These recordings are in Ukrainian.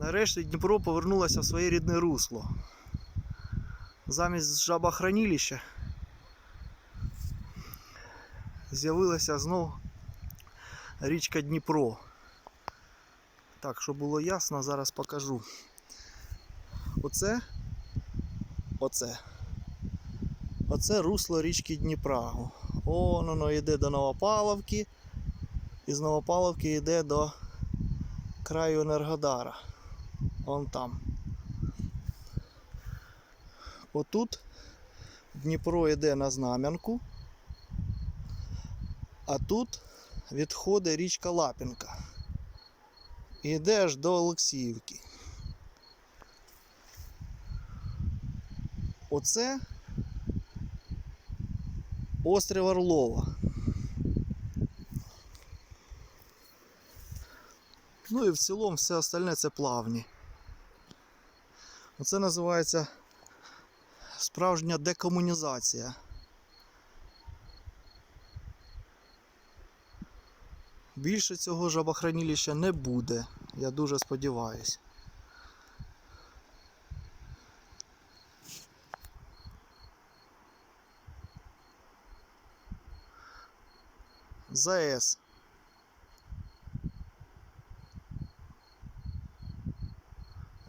Нарешті Дніпро повернулося в своє рідне русло. Замість жабохранилища з'явилася знов річка Дніпро. Так, щоб було ясно, зараз покажу. Оце. Оце. Оце русло річки Дніпра. О, воно йде до Новопавловки. І з Новопавловки йде до краю Енергодара. Вон там. Отут Дніпро йде на Знам'янку, а тут відходить річка Лапінка. І йде аж до Олексіївки. Оце острів Орлова. Ну і в цілому все остальне це плавні. Оце називається справжня декомунізація. Більше цього жабохранилища не буде. Я дуже сподіваюсь. ЗАЕС.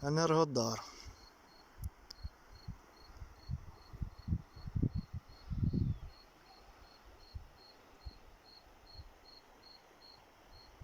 Енергодар.